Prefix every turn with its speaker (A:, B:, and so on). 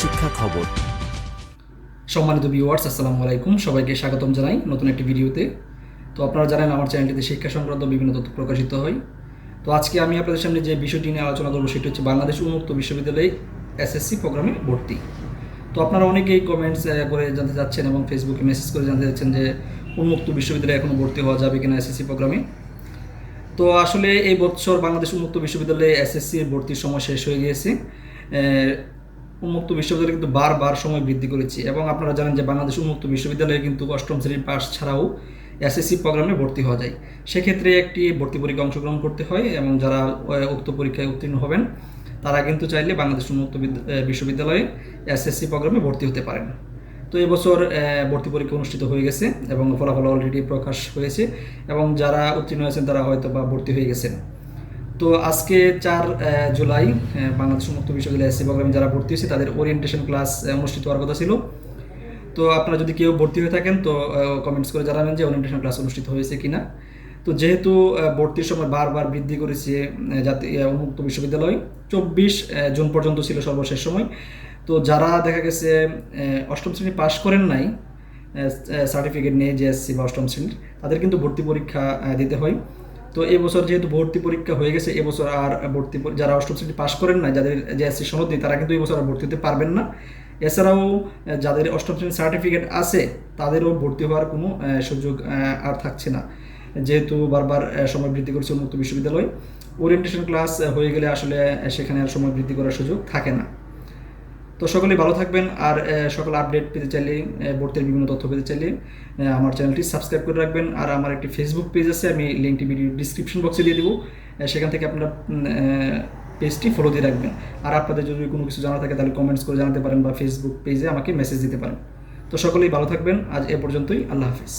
A: শিক্ষা খবর।
B: সম্মানিত ভিউয়ার্স আসসালামু আলাইকুম। সবাইকে স্বাগতম জানাই নতুন একটি ভিডিওতে। তো আপনারা জানেন, আমার চ্যানেলটিতে শিক্ষা সংক্রান্ত বিভিন্ন তথ্য প্রকাশিত হয়। তো আজকে আমি আপনাদের সামনে যে বিষয়টি নিয়ে আলোচনা করব, সেটি হচ্ছে বাংলাদেশ উন্মুক্ত বিশ্ববিদ্যালয়ে এসএসসি প্রোগ্রামে ভর্তি। তো আপনারা অনেকেই কমেন্টস করে জানতে চাচ্ছেন এবং ফেসবুকে মেসেজ করে জানতে চাচ্ছেন যে উন্মুক্ত বিশ্ববিদ্যালয়ে এখনও ভর্তি হওয়া যাবে কিনা এসএসসি প্রোগ্রামে। তো আসলে এই বছর বাংলাদেশ উন্মুক্ত বিশ্ববিদ্যালয়ে এসএসসি ভর্তির সময় শেষ হয়ে গিয়েছে। উন্মুক্ত বিশ্ববিদ্যালয় কিন্তু বারবার সময় বৃদ্ধি করেছে এবং আপনারা জানেন যে বাংলাদেশ উন্মুক্ত বিশ্ববিদ্যালয়ে কিন্তু অষ্টম শ্রেণির পাস ছাড়াও এসএসসি প্রোগ্রামে ভর্তি হওয়া যায়। সেক্ষেত্রে একটি ভর্তি পরীক্ষা অংশগ্রহণ করতে হয় এবং যারা উক্ত পরীক্ষায় উত্তীর্ণ হবেন, তারা কিন্তু চাইলে বাংলাদেশ উন্মুক্ত বিশ্ববিদ্যালয়ে এসএসসি প্রোগ্রামে ভর্তি হতে পারেন। তো এবছর ভর্তি পরীক্ষা অনুষ্ঠিত হয়ে গেছে এবং ফলাফল অলরেডি প্রকাশ হয়েছে এবং যারা উত্তীর্ণ হয়েছেন তারা হয়তো বা ভর্তি হয়ে গেছেন। তো আজকে চার জুলাই বাংলাদেশ উন্মুক্ত বিশ্ববিদ্যালয় এসসি প্রোগ্রামে যারা ভর্তি হয়েছে তাদের ওরিয়েন্টেশন ক্লাস অনুষ্ঠিত হওয়ার কথা ছিল। তো আপনারা যদি কেউ ভর্তি হয়ে থাকেন তো কমেন্টস করে জানাবেন যে ওরিয়েন্টেশন ক্লাস অনুষ্ঠিত হয়েছে কিনা। তো যেহেতু ভর্তির সময় বারবার বৃদ্ধি করেছে আহ, জাতি উন্মুক্ত বিশ্ববিদ্যালয় চব্বিশ জুন পর্যন্ত ছিল সর্বশেষ সময়। তো যারা দেখা গেছে অষ্টম শ্রেণি পাশ করেন নাই সার্টিফিকেট নিয়ে জেএসসি বা অষ্টম শ্রেণির তাদের কিন্তু ভর্তি পরীক্ষা দিতে হয়। তো এবছর যেহেতু ভর্তি পরীক্ষা হয়ে গেছে এবছর আর ভর্তি যারা অষ্টম শ্রেণি পাশ করেন না যাদের জেএসসি সনদ নেই, তারা কিন্তু এবছর আর ভর্তি হতে পারবেন না। এছাড়াও যাদের অষ্টম শ্রেণির সার্টিফিকেট আছে, তাদেরও ভর্তি হওয়ার কোনো সুযোগ আর থাকছে না। যেহেতু বারবার সময় বৃদ্ধি করছে উন্মুক্ত বিশ্ববিদ্যালয় ওরিয়েন্টেশন ক্লাস হয়ে গেলে আসলে সেখানে আর সময় বৃদ্ধি করার সুযোগ থাকে না। তো সকলেই ভালো থাকবেন আর সকল আপডেট পেতে চাইলে ভর্তির বিভিন্ন তথ্য পেতে চাইলে আমার চ্যানেলটি সাবস্ক্রাইব করে রাখবেন। আর আমার একটি ফেসবুক পেজ আছে, আমি লিঙ্কটি ভিডিও ডিসক্রিপশন বক্সে দিয়ে দিব। সেখান থেকে আপনারা পেজটি ফলো দিয়ে রাখবেন। আর আপনাদের যদি কোনো কিছু জানা থাকে, তাহলে কমেন্টস করে জানাতে পারেন বা ফেসবুক পেজে আমাকে মেসেজ দিতে পারেন। তো সকলেই ভালো থাকবেন। আজ এ পর্যন্তই। আল্লাহ হাফিজ।